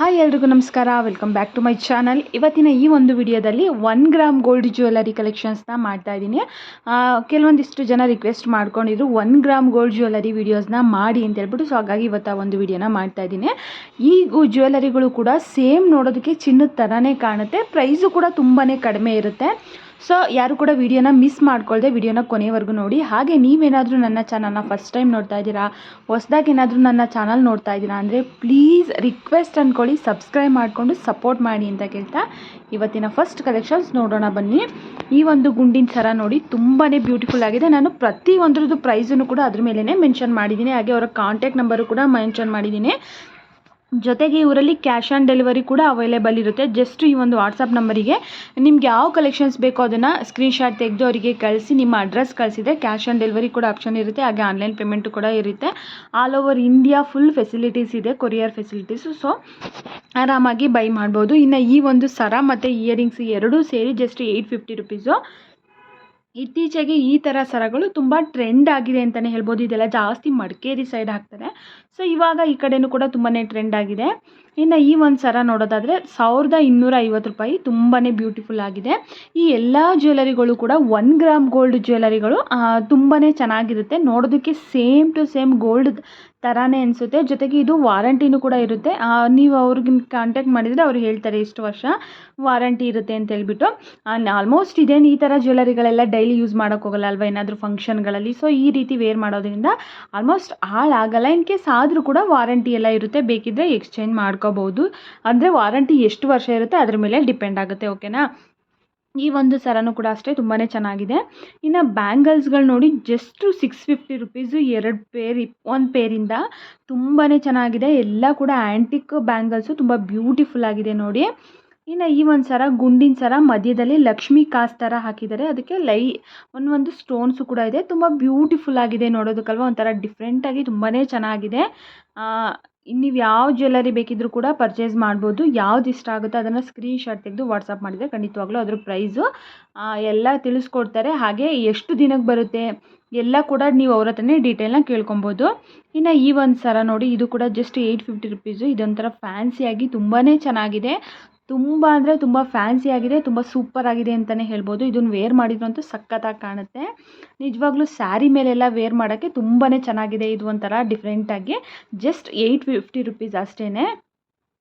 Hi ಎಲ್ರಿಗೂ ನಮಸ್ಕಾರ. Welcome back to my channel ಇವತ್ತಿನ ಈ ಒಂದು ವಿಡಿಯೋದಲ್ಲಿ ಒನ್ ಗ್ರಾಮ್ ಗೋಲ್ಡ್ ಜ್ಯುವೆಲರಿ ಕಲೆಕ್ಷನ್ಸ್ನ ಮಾಡ್ತಾ ಇದ್ದೀನಿ. ಕೆಲವೊಂದಿಷ್ಟು ಜನ ರಿಕ್ವೆಸ್ಟ್ ಮಾಡ್ಕೊಂಡಿದ್ರು ಒನ್ ಗ್ರಾಮ್ ಗೋಲ್ಡ್ ಜ್ಯುವೆಲರಿ ವೀಡಿಯೋಸ್ನ ಮಾಡಿ ಅಂತ ಹೇಳ್ಬಿಟ್ಟು ಸೊ ಹಾಗಾಗಿ ಇವತ್ತು ಒಂದು ವಿಡಿಯೋನ ಮಾಡ್ತಾ ಇದ್ದೀನಿ. ಈ ಜ್ಯುವೆಲರಿಗಳು ಕೂಡ ಸೇಮ್ ನೋಡೋದಕ್ಕೆ ಚಿನ್ನದ ಥರನೇ ಕಾಣುತ್ತೆ. ಪ್ರೈಸು ಕೂಡ ತುಂಬಾ ಕಡಿಮೆ ಇರುತ್ತೆ. ಸೊ ಯಾರು ಕೂಡ ವಿಡಿಯೋನ ಮಿಸ್ ಮಾಡ್ಕೊಳ್ದೆ ವಿಡಿಯೋನ ಕೊನೆವರೆಗೂ ನೋಡಿ. ಹಾಗೆ ನೀವೇನಾದರೂ ನನ್ನ ಚಾನಲ್ನ ಫಸ್ಟ್ ಟೈಮ್ ನೋಡ್ತಾ ಇದ್ದೀರಾ? ಹೊಸ್ದಾಗಿ ಏನಾದರೂ ನನ್ನ ಚಾನಲ್ ನೋಡ್ತಾ ಇದ್ದೀರಾ ಅಂದರೆ ಪ್ಲೀಸ್ ರಿಕ್ವೆಸ್ಟ್ ಅಂದ್ಕೊಳ್ಳಿ ಸಬ್ಸ್ಕ್ರೈಬ್ ಮಾಡಿಕೊಂಡು ಸಪೋರ್ಟ್ ಮಾಡಿ ಅಂತ ಕೇಳ್ತಾ ಇವತ್ತಿನ ಫಸ್ಟ್ ಕಲೆಕ್ಷನ್ಸ್ ನೋಡೋಣ ಬನ್ನಿ. ಈ ಒಂದು ಗುಂಡಿನ ಸರ ನೋಡಿ ತುಂಬಾ ಬ್ಯೂಟಿಫುಲ್ ಆಗಿದೆ. ನಾನು ಪ್ರತಿ ಒಂದ್ರದ್ದು ಪ್ರೈಸನ್ನು ಕೂಡ ಅದ್ರ ಮೇಲೇ ಮೆನ್ಷನ್ ಮಾಡಿದ್ದೀನಿ. ಹಾಗೆ ಅವರ ಕಾಂಟ್ಯಾಕ್ಟ್ ನಂಬರು ಕೂಡ ಮೆನ್ಷನ್ ಮಾಡಿದ್ದೀನಿ. ಜೊತೆಗೆ ಇವರಲ್ಲಿ ಕ್ಯಾಶ್ ಆನ್ ಡೆಲಿವರಿ ಕೂಡ ಅವೈಲೇಬಲ್ ಇರುತ್ತೆ. ಜಸ್ಟ್ ಈ ಒಂದು ವಾಟ್ಸಪ್ ನಂಬರಿಗೆ. ನಿಮ್ಗೆ ಯಾವ ಕಲೆಕ್ಷನ್ಸ್ ಬೇಕೋ ಅದನ್ನು ಸ್ಕ್ರೀನ್ಶಾಟ್ ತೆಗೆದು ಅವರಿಗೆ ಕಳಿಸಿ, ನಿಮ್ಮ ಅಡ್ರೆಸ್ ಕಳಿಸಿದ್ರೆ ಕ್ಯಾಶ್ ಆನ್ ಡೆಲಿವರಿ ಕೂಡ ಆಪ್ಷನ್ ಇರುತ್ತೆ. ಹಾಗೆ ಆನ್ಲೈನ್ ಪೇಮೆಂಟ್ ಕೂಡ ಇರುತ್ತೆ. All over India full facilities ಇದೆ ಕೊರಿಯರ್ ಫೆಸಿಲಿಟೀಸು ಸೊ ಆರಾಮಾಗಿ ಬೈ ಮಾಡ್ಬೋದು. ಇನ್ನು ಈ ಒಂದು ಸರ ಮತ್ತು ಇಯರಿಂಗ್ಸ್ ಎರಡೂ ಸೇರಿ ಜಸ್ಟ್ ಏಯ್ಟ್ ಫಿಫ್ಟಿ ರುಪೀಸು ಇತ್ತೀಚೆಗೆ ಈ ಥರ ಸರಗಳು ತುಂಬ ಟ್ರೆಂಡ್ ಆಗಿದೆ ಅಂತಲೇ ಹೇಳ್ಬೋದು. ಇದೆಲ್ಲ ಜಾಸ್ತಿ ಮಡಿಕೇರಿ ಸೈಡ್ ಹಾಕ್ತಾರೆ. ಸೊ ಇವಾಗ ಈ ಕಡೆನೂ ಕೂಡ ತುಂಬಾ ಟ್ರೆಂಡ್ ಆಗಿದೆ. ಇನ್ನು ಈ ಒಂದು ಸರ ನೋಡೋದಾದರೆ ಸಾವಿರದ ಇನ್ನೂರ ಐವತ್ತು ರೂಪಾಯಿ ತುಂಬಾ ಬ್ಯೂಟಿಫುಲ್ ಆಗಿದೆ. ಈ ಎಲ್ಲ ಜ್ಯುವೆಲರಿಗಳು ಕೂಡ ಒನ್ ಗ್ರಾಮ್ ಗೋಲ್ಡ್ ಜ್ಯುವೆಲರಿಗಳು ತುಂಬಾ ಚೆನ್ನಾಗಿರುತ್ತೆ. ನೋಡೋದಕ್ಕೆ ಸೇಮ್ ಟು ಸೇಮ್ ಗೋಲ್ಡ್ ಥರನೇ ಅನಿಸುತ್ತೆ. ಜೊತೆಗೆ ಇದು ವಾರಂಟಿನೂ ಕೂಡ ಇರುತ್ತೆ. ನೀವು ಅವ್ರಿಗೆ ಕಾಂಟ್ಯಾಕ್ಟ್ ಮಾಡಿದರೆ ಅವ್ರು ಹೇಳ್ತಾರೆ ಇಷ್ಟು ವರ್ಷ ವಾರಂಟಿ ಇರುತ್ತೆ ಅಂತ ಹೇಳ್ಬಿಟ್ಟು. ಆಲ್ಮೋಸ್ಟ್ ಇದೇನು ಈ ಥರ ಜ್ಯುವೆಲರಿಗಳೆಲ್ಲ ಡೈಲಿ ಯೂಸ್ ಮಾಡೋಕ್ಕೋಗಲ್ಲ ಅಲ್ವಾ? ಏನಾದರೂ ಫಂಕ್ಷನ್ಗಳಲ್ಲಿ ಸೊ ಈ ರೀತಿ ವೇರ್ ಮಾಡೋದ್ರಿಂದ ಆಲ್ಮೋಸ್ಟ್ ಹಾಳಾಗಲ್ಲ. ಇನ್ ಕೇಸ್ ಆದರೂ ಕೂಡ ವಾರಂಟಿ ಎಲ್ಲ ಇರುತ್ತೆ. ಬೇಕಿದ್ದರೆ ಎಕ್ಸ್ಚೇಂಜ್ ಮಾಡ್ಕೋಬೋದು ಅಂದರೆ ವಾರಂಟಿ ಎಷ್ಟು ವರ್ಷ ಇರುತ್ತೆ ಅದ್ರ ಮೇಲೆ ಡಿಪೆಂಡ್ ಆಗುತ್ತೆ ಓಕೆನಾ ಈ ಒಂದು ಸರನೂ ಕೂಡ ಅಷ್ಟೇ ತುಂಬಾ ಚೆನ್ನಾಗಿದೆ. ಇನ್ನು ಬ್ಯಾಂಗಲ್ಸ್ಗಳು ನೋಡಿ ಜಸ್ಟು ಸಿಕ್ಸ್ ಫಿಫ್ಟಿ ರುಪೀಸು ಎರಡು ಪೇರ್ ಒಂದು ಪೇರಿಂದ ತುಂಬಾ ಚೆನ್ನಾಗಿದೆ. ಎಲ್ಲ ಕೂಡ ಆ್ಯಂಟಿಕ್ ಬ್ಯಾಂಗಲ್ಸು ತುಂಬ ಬ್ಯೂಟಿಫುಲ್ ಆಗಿದೆ ನೋಡಿ. ಇನ್ನು ಈ ಒಂದು ಸರ, ಗುಂಡಿನ ಸರ ಮಧ್ಯದಲ್ಲಿ ಲಕ್ಷ್ಮೀ ಕಾಸ್ ಥರ ಹಾಕಿದ್ದಾರೆ. ಅದಕ್ಕೆ ಲೈ, ಒಂದು ಒಂದು ಸ್ಟೋನ್ಸು ಕೂಡ ಇದೆ. ತುಂಬ ಬ್ಯೂಟಿಫುಲ್ ಆಗಿದೆ ನೋಡೋದಕ್ಕಲ್ವ? ಒಂಥರ ಡಿಫ್ರೆಂಟಾಗಿ ತುಂಬಾ ಚೆನ್ನಾಗಿದೆ. ನೀವು ಯಾವ ಜ್ಯುವೆಲ್ಲರಿ ಬೇಕಿದ್ದರೂ ಕೂಡ ಪರ್ಚೇಸ್ ಮಾಡ್ಬೋದು. ಯಾವ್ದು ಇಷ್ಟ ಆಗುತ್ತೋ ಅದನ್ನು ಸ್ಕ್ರೀನ್ಶಾಟ್ ತೆಗೆದು ವಾಟ್ಸಪ್ ಮಾಡಿದರೆ ಖಂಡಿತವಾಗ್ಲೂ ಅದ್ರ ಪ್ರೈಸು ಎಲ್ಲ ತಿಳಿಸ್ಕೊಡ್ತಾರೆ. ಹಾಗೆ ಎಷ್ಟು ದಿನಕ್ಕೆ ಬರುತ್ತೆ ಎಲ್ಲ ಕೂಡ ನೀವು ಅವ್ರ ಹತ್ರನೇ ಡೀಟೇಲ್ನ ಕೇಳ್ಕೊಬೋದು. ಇನ್ನು ಈ ಒಂದು ಸರ ನೋಡಿ, ಇದು ಕೂಡ ಜಸ್ಟ್ ಏಯ್ಟ್ ಫಿಫ್ಟಿ ರುಪೀಸು ಇದೊಂಥರ ಫ್ಯಾನ್ಸಿಯಾಗಿ ತುಂಬಾ ಚೆನ್ನಾಗಿದೆ. ತುಂಬ ಅಂದರೆ ತುಂಬ ಫ್ಯಾನ್ಸಿ ಆಗಿದೆ, ತುಂಬ ಸೂಪರ್ ಆಗಿದೆ ಅಂತಲೇ ಹೇಳ್ಬೋದು. ಇದನ್ನು ವೇರ್ ಮಾಡಿದ್ರು ಮಾಡಿದ್ರಂತೂ ಸಖತ್ತಾಗಿ ಕಾಣುತ್ತೆ. ನಿಜವಾಗ್ಲೂ ಸ್ಯಾರಿ ಮೇಲೆಲ್ಲ ವೇರ್ ಮಾಡೋಕ್ಕೆ ತುಂಬಾ ಚೆನ್ನಾಗಿದೆ ಇದು ಒಂಥರ ಡಿಫ್ರೆಂಟಾಗಿ ಜಸ್ಟ್ ಏಯ್ಟ್ ಫಿಫ್ಟಿ ರುಪೀಸ್ ಅಷ್ಟೇ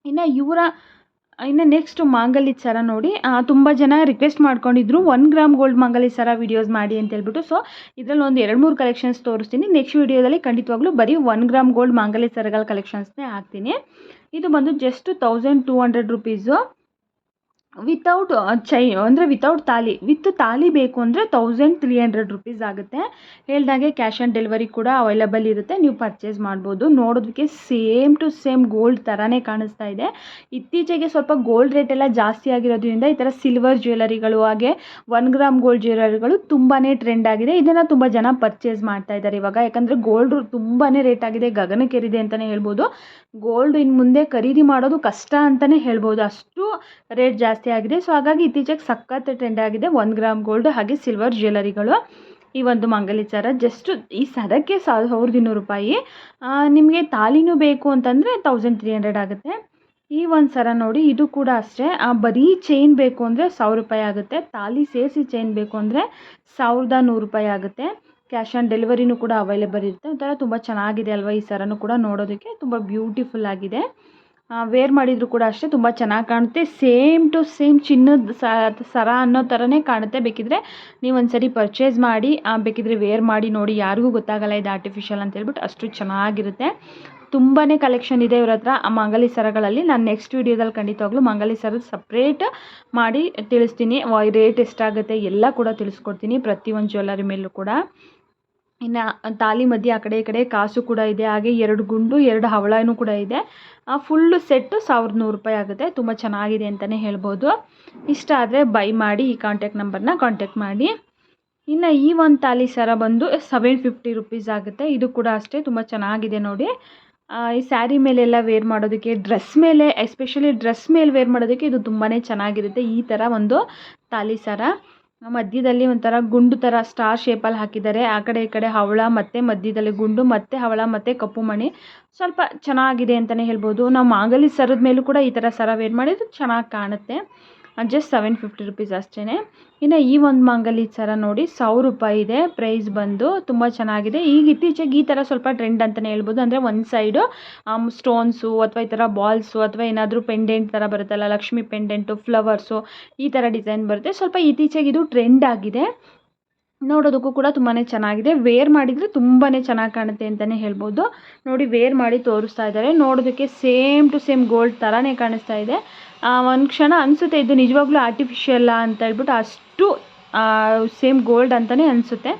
ಇನ್ನು ಇವರ, ಇನ್ನು ನೆಕ್ಸ್ಟ್ ಮಾಂಗಲ್ಯ ಸರ ನೋಡಿ. ತುಂಬ ಜನ ರಿಕ್ವೆಸ್ಟ್ ಮಾಡ್ಕೊಂಡಿದ್ರು ಒನ್ ಗ್ರಾಮ್ ಗೋಲ್ಡ್ ಮಾಂಗಲ್ಯ ಸರ ವೀಡಿಯೋಸ್ ಮಾಡಿ ಅಂತ ಹೇಳ್ಬಿಟ್ಟು. ಸೊ ಇದರಲ್ಲಿ ಒಂದು ಎರಡು ಮೂರು ಕಲೆಕ್ಷನ್ಸ್ ತೋರಿಸ್ತೀನಿ. ನೆಕ್ಸ್ಟ್ ವೀಡಿಯೋದಲ್ಲಿ ಖಂಡಿತವಾಗ್ಲೂ ಬರೀ ಒನ್ ಗ್ರಾಮ್ ಗೋಲ್ಡ್ ಮಾಂಗಲ್ಯ ಸರಗಳ ಕಲೆಕ್ಷನ್ಸ್ನೇ ಹಾಕ್ತೀನಿ. ಇದು ಬಂದು just thousand two hundred rupees without ಚೈ ಅಂದರೆ ವಿತೌಟ್ ತಾಲಿ ವಿತ್ ತಾಲಿ ಬೇಕು ಅಂದರೆ ತೌಸಂಡ್ ತ್ರೀ ಹಂಡ್ರೆಡ್ ರುಪೀಸ್ ಆಗುತ್ತೆ. ಹೇಳ್ದಾಗೆ ಕ್ಯಾಶ್ ಆನ್ ಡೆಲಿವರಿ ಕೂಡ ಅವೈಲಬಲ್ ಇರುತ್ತೆ. ನೀವು ಪರ್ಚೇಸ್ ಮಾಡ್ಬೋದು. ನೋಡೋದಕ್ಕೆ ಸೇಮ್ ಟು ಸೇಮ್ ಗೋಲ್ಡ್ ಥರನೇ ಕಾಣಿಸ್ತಾ ಇದೆ. ಇತ್ತೀಚೆಗೆ ಸ್ವಲ್ಪ ಗೋಲ್ಡ್ ರೇಟ್ ಎಲ್ಲ ಜಾಸ್ತಿ ಆಗಿರೋದ್ರಿಂದ ಈ ಥರ ಸಿಲ್ವರ್ ಜ್ಯುವೆಲರಿಗಳು ಹಾಗೆ ಒನ್ ಗ್ರಾಮ್ ಗೋಲ್ಡ್ ಜ್ಯುವೆಲರಿಗಳು ತುಂಬಾ ಟ್ರೆಂಡ್ ಆಗಿದೆ. ಇದನ್ನು ತುಂಬ ಜನ ಪರ್ಚೇಸ್ ಮಾಡ್ತಾ ಇದ್ದಾರೆ ಇವಾಗ. ಯಾಕಂದರೆ ಗೋಲ್ಡ್ ತುಂಬಾ ರೇಟ್ ಆಗಿದೆ ಗಗನಕ್ಕೇರಿದೆ ಅಂತಲೇ ಹೇಳ್ಬೋದು. ಗೋಲ್ಡ್ ಇನ್ನು ಮುಂದೆ ಖರೀದಿ ಮಾಡೋದು ಕಷ್ಟ ಅಂತಲೇ ಹೇಳ್ಬೋದು. ಅಷ್ಟು ರೇಟ್ ಜಾಸ್ತಿ ಆಗಿದೆ. ಸೊ ಹಾಗಾಗಿ ಇತ್ತೀಚೆಗೆ ಸಖತ್ ಟ್ರೆಂಡ್ ಆಗಿದೆ. ಒಂದು ಗ್ರಾಮ್ ಗೋಲ್ಡ್ ಹಾಗೆ ಸಿಲ್ವರ್ ಜ್ಯುವೆಲರಿಗಳು ಈ ಒಂದು ಮಂಗಲಿ ಸರ ಜಸ್ಟ್ ಈ ಸರಕ್ಕೆ ಸಾವಿರದ ಇನ್ನೂರು ರೂಪಾಯಿ. ನಿಮಗೆ ತಾಲಿನೂ ಬೇಕು ಅಂತಂದರೆ ತೌಸಂಡ್ ತ್ರೀ ಹಂಡ್ರೆಡ್ ಆಗುತ್ತೆ. ಈ ಒಂದು ಸರ ನೋಡಿ, ಇದು ಕೂಡ ಅಷ್ಟೇ. ಬರೀ ಚೈನ್ ಬೇಕು ಅಂದರೆ ಸಾವಿರ ರೂಪಾಯಿ ಆಗುತ್ತೆ. ತಾಲಿ ಸೇರಿಸಿ ಚೈನ್ ಬೇಕು ಅಂದರೆ ಸಾವಿರದ ನೂರು ರೂಪಾಯಿ ಆಗುತ್ತೆ. ಕ್ಯಾಶ್ ಆನ್ ಡೆಲಿವರಿನೂ ಕೂಡ ಅವೈಲೇಬಲ್ ಇರುತ್ತೆ. ಒಂಥರ ತುಂಬ ಚೆನ್ನಾಗಿದೆ ಅಲ್ವಾ ಈ ಸರನೂ ಕೂಡ ನೋಡೋದಕ್ಕೆ. ತುಂಬ ಬ್ಯೂಟಿಫುಲ್ ಆಗಿದೆ. ವೇರ್ ಮಾಡಿದರೂ ಕೂಡ ಅಷ್ಟೇ ತುಂಬ ಚೆನ್ನಾಗಿ ಕಾಣುತ್ತೆ. ಸೇಮ್ ಟು ಸೇಮ್ ಚಿನ್ನದ ಸರ ಅನ್ನೋ ಥರನೇ ಕಾಣುತ್ತೆ. ಬೇಕಿದ್ರೆ ನೀವು ಒಂದು ಸರಿ ಪರ್ಚೇಸ್ ಮಾಡಿ ಬೇಕಿದ್ರೆ ವೇರ್ ಮಾಡಿ ನೋಡಿ. ಯಾರಿಗೂ ಗೊತ್ತಾಗಲ್ಲ ಇದು ಆರ್ಟಿಫಿಷಿಯಲ್ ಅಂತ ಹೇಳ್ಬಿಟ್ಟು ಅಷ್ಟು ಚೆನ್ನಾಗಿರುತ್ತೆ. ತುಂಬಾ ಕಲೆಕ್ಷನ್ ಇದೆ ಇವ್ರ ಹತ್ರ. ಆ ಮಂಗಲಿ ಸರಗಳಲ್ಲಿ ನಾನು ನೆಕ್ಸ್ಟ್ ವೀಡಿಯೋದಲ್ಲಿ ಖಂಡಿತವಾಗ್ಲೂ ಮಂಗಲಿ ಸರ ಸಪ್ರೇಟ್ ಮಾಡಿ ತಿಳಿಸ್ತೀನಿ. ರೇಟ್ ಎಷ್ಟಾಗುತ್ತೆ ಎಲ್ಲ ಕೂಡ ತಿಳಿಸ್ಕೊಡ್ತೀನಿ. ಪ್ರತಿಯೊಂದು ಜ್ಯುವೆಲ್ಲರಿ ಮೇಲೂ ಕೂಡ. ಇನ್ನು ತಾಲಿ ಮಧ್ಯೆ ಆ ಕಡೆ ಈ ಕಡೆ ಕಾಸು ಕೂಡ ಇದೆ, ಹಾಗೆ ಎರಡು ಗುಂಡು, ಎರಡು ಹವಳನೂ ಕೂಡ ಇದೆ. ಫುಲ್ಲು ಸೆಟ್ಟು ಸಾವಿರದ ನೂರು ರೂಪಾಯಿ ಆಗುತ್ತೆ, ತುಂಬ ಚೆನ್ನಾಗಿದೆ ಅಂತಲೇ ಹೇಳ್ಬೋದು. ಇಷ್ಟ ಆದರೆ ಬೈ ಮಾಡಿ ಈ ಕಾಂಟ್ಯಾಕ್ಟ್ ನಂಬರ್ನ ಕಾಂಟ್ಯಾಕ್ಟ್ ಮಾಡಿ. ಇನ್ನು ಈ ಒಂದು ತಾಲಿ ಸರ ಬಂದು ಸೆವೆನ್ ಫಿಫ್ಟಿ ರುಪೀಸ್ ಆಗುತ್ತೆ. ಇದು ಕೂಡ ಅಷ್ಟೇ, ತುಂಬ ಚೆನ್ನಾಗಿದೆ ನೋಡಿ. ಈ ಸ್ಯಾರಿ ಮೇಲೆಲ್ಲ ವೇರ್ ಮಾಡೋದಕ್ಕೆ ಡ್ರೆಸ್ ಮೇಲೆ ಎಸ್ಪೆಷಲಿ ಡ್ರೆಸ್ ಮೇಲೆ ವೇರ್ ಮಾಡೋದಕ್ಕೆ ಇದು ತುಂಬಾ ಚೆನ್ನಾಗಿರುತ್ತೆ ಈ ಥರ ಒಂದು ತಾಲಿ ಸರ. ಮಧ್ಯದಲ್ಲಿ ಒಂಥರ ಗುಂಡು ಥರ ಸ್ಟಾರ್ ಶೇಪಲ್ಲಿ ಹಾಕಿದ್ದಾರೆ. ಆ ಕಡೆ ಈ ಕಡೆ ಹವಳ ಮತ್ತು ಮಧ್ಯದಲ್ಲಿ ಗುಂಡು ಮತ್ತು ಹವಳ ಮತ್ತು ಕಪ್ಪು ಮಣಿ. ಸ್ವಲ್ಪ ಚೆನ್ನಾಗಿದೆ ಅಂತಲೇ ಹೇಳ್ಬೋದು. ನಾವು ಮಾಂಗಲ್ಯ ಸರದ ಮೇಲೂ ಕೂಡ ಈ ಥರ ಸರ ವೇರ್ ಮಾಡಿದ್ರೆ ಚೆನ್ನಾಗಿ ಕಾಣುತ್ತೆ. ಜಸ್ಟ್ ಸೆವೆನ್ ಫಿಫ್ಟಿ ರುಪೀಸ್ ಅಷ್ಟೇ ಇನ್ನು ಈ ಒಂದು ಮಂಗಲಿ ಸರ ನೋಡಿ ಸಾವಿರ ರೂಪಾಯಿ ಇದೆ. ಪ್ರೈಸ್ ಬಂದು ತುಂಬ ಚೆನ್ನಾಗಿದೆ. ಈಗ ಇತ್ತೀಚೆಗೆ ಈ ಥರ ಸ್ವಲ್ಪ ಟ್ರೆಂಡ್ ಅಂತಲೇ ಹೇಳ್ಬೋದು. ಅಂದರೆ ಒಂದು ಸೈಡು ಸ್ಟೋನ್ಸು ಅಥವಾ ಈ ಥರ ಬಾಲ್ಸು ಅಥವಾ ಏನಾದರೂ ಪೆಂಡೆಂಟ್ ಥರ ಬರುತ್ತಲ್ಲ, ಲಕ್ಷ್ಮಿ ಪೆಂಡೆಂಟು ಫ್ಲವರ್ಸು ಈ ಥರ ಡಿಸೈನ್ ಬರುತ್ತೆ. ಸ್ವಲ್ಪ ಇತ್ತೀಚೆಗೆ ಇದು ಟ್ರೆಂಡ್ ಆಗಿದೆ. ನೋಡೋದಕ್ಕೂ ಕೂಡ ತುಂಬಾ ಚೆನ್ನಾಗಿದೆ. ವೇರ್ ಮಾಡಿದರೆ ತುಂಬಾ ಚೆನ್ನಾಗಿ ಕಾಣುತ್ತೆ ಅಂತಲೇ ಹೇಳ್ಬೋದು. ನೋಡಿ ವೇರ್ ಮಾಡಿ ತೋರಿಸ್ತಾ ಇದ್ದಾರೆ. ನೋಡೋದಕ್ಕೆ ಸೇಮ್ ಟು ಸೇಮ್ ಗೋಲ್ಡ್ ಥರನೇ ಕಾಣಿಸ್ತಾ ಇದೆ. ಒಂದು ಕ್ಷಣ ಅನಿಸುತ್ತೆ, ಇದು ನಿಜವಾಗ್ಲೂ ಆರ್ಟಿಫಿಷಿಯಲ್ಲ ಅಂತ ಹೇಳ್ಬಿಟ್ಟು ಅಷ್ಟು ಸೇಮ್ ಗೋಲ್ಡ್ ಅಂತಲೇ ಅನಿಸುತ್ತೆ.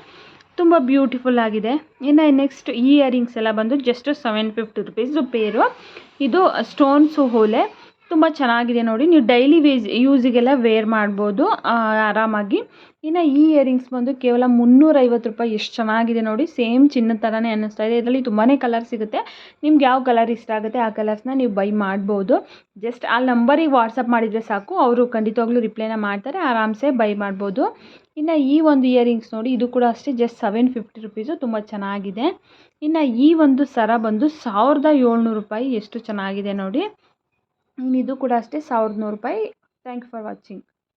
ತುಂಬ ಬ್ಯೂಟಿಫುಲ್ ಆಗಿದೆ. ಇನ್ನು ನೆಕ್ಸ್ಟ್ ಈ ಇಯರಿಂಗ್ಸ್ ಎಲ್ಲ ಬಂದು ಜಸ್ಟ್ ಸೆವೆನ್ ಫಿಫ್ಟಿ ರುಪೀಸು ಪೇರು. ಇದು ಸ್ಟೋನ್ಸು ಹೋಲೆ ತುಂಬ ಚೆನ್ನಾಗಿದೆ ನೋಡಿ. ನೀವು ಡೈಲಿ ವೇಸ್ ಯೂಸಿಗೆಲ್ಲ ವೇರ್ ಮಾಡ್ಬೋದು ಆರಾಮಾಗಿ. ಇನ್ನು ಈ ಇಯರಿಂಗ್ಸ್ ಬಂದು ಕೇವಲ ಮುನ್ನೂರೈವತ್ತು ರೂಪಾಯಿ ಎಷ್ಟು ಚೆನ್ನಾಗಿದೆ ನೋಡಿ. ಸೇಮ್ ಚಿನ್ನದ ಥರನೇ ಅನ್ನಿಸ್ತಾ ಇದೆ. ಇದರಲ್ಲಿ ತುಂಬಾ ಕಲರ್ ಸಿಗುತ್ತೆ. ನಿಮ್ಗೆ ಯಾವ ಕಲರ್ ಇಷ್ಟ ಆಗುತ್ತೆ ಆ ಕಲರ್ಸ್ನ ನೀವು ಬೈ ಮಾಡ್ಬೋದು. ಜಸ್ಟ್ ಆ ನಂಬರಿಗೆ ವಾಟ್ಸಪ್ ಮಾಡಿದರೆ ಸಾಕು. ಅವರು ಖಂಡಿತವಾಗ್ಲೂ ರಿಪ್ಲೈನ ಮಾಡ್ತಾರೆ. ಆರಾಮ್ಸೆ ಬೈ ಮಾಡ್ಬೋದು. ಇನ್ನು ಈ ಒಂದು ಇಯರಿಂಗ್ಸ್ ನೋಡಿ, ಇದು ಕೂಡ ಅಷ್ಟೇ ಜಸ್ಟ್ ಸೆವೆನ್ ಫಿಫ್ಟಿ ರುಪೀಸು ತುಂಬ ಚೆನ್ನಾಗಿದೆ. ಇನ್ನು ಈ ಒಂದು ಸರ ಬಂದು ಸಾವಿರದ ಏಳ್ನೂರು ರೂಪಾಯಿ ಎಷ್ಟು ಚೆನ್ನಾಗಿದೆ ನೋಡಿ. ಇದು ಕೂಡ ಅಷ್ಟೇ ಸಾವಿರದ ನೂರು ರೂಪಾಯಿ. Thank you for watching